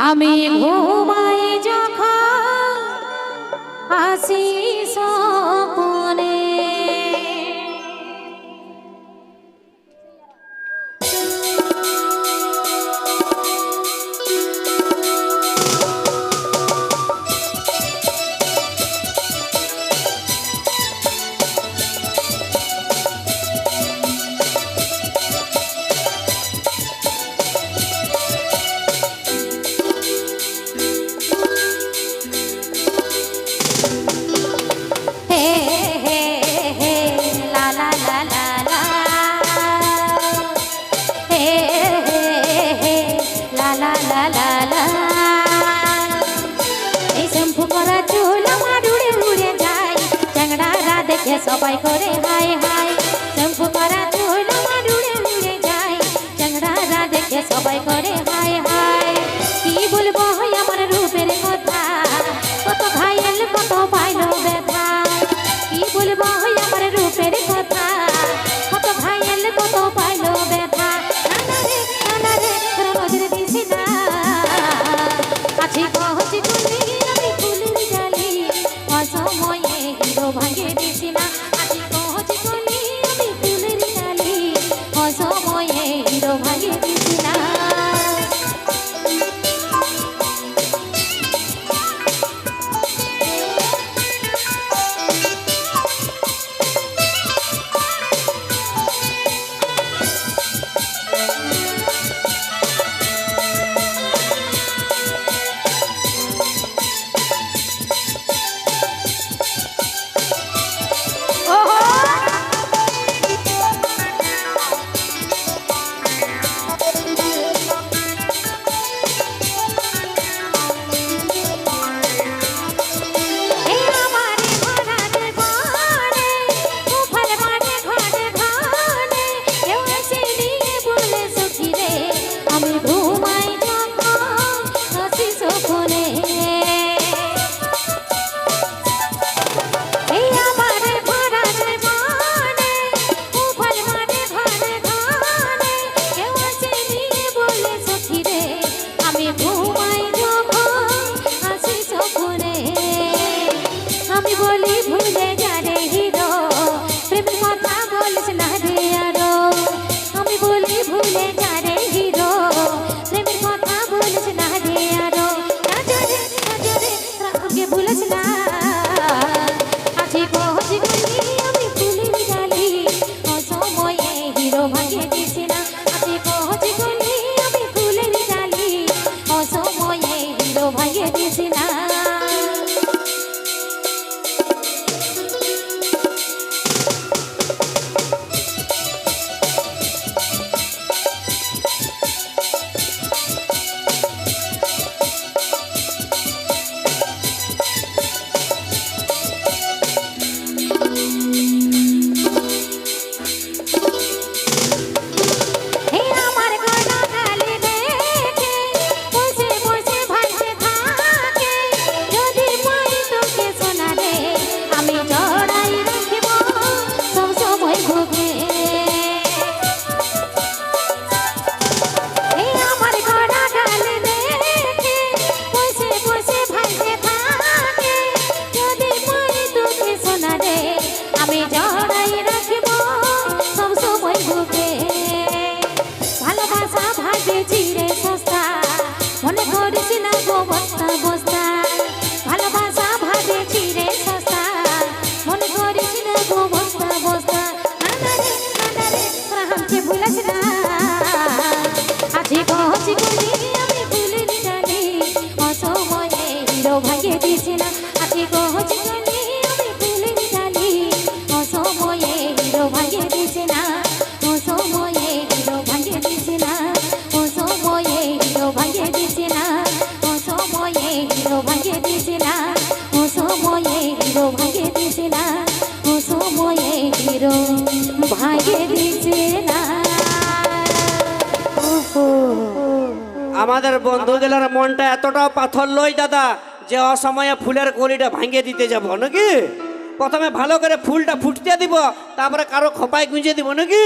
আমি ঘুমাই যখন আসি সবাই করে হাই হাই চম্পু করা চুল আমার উড়ে উড়ে যায়। চাংড়া দেখে সবাই করে জিরে সস্তা। মনে করিস না গো বস্তা? বস্তা ভালোবাসা ভাবে জিরে সস্তা। মনে করিস না গো বস্তা? বস্তা নানারে নানারে তোরা হামকে ভুলাস না। আজি আমাদের বন্ধু গেলার মনটা এতটাও পাথর লই দাদা যে অসময়ে ফুলের কলিটা ভাঙিয়ে দিতে যাব, নাকি? প্রথমে ভালো করে ফুলটা ফুটতে দিব, তারপরে কারও খোপায় গুঁজে দিব, নাকি?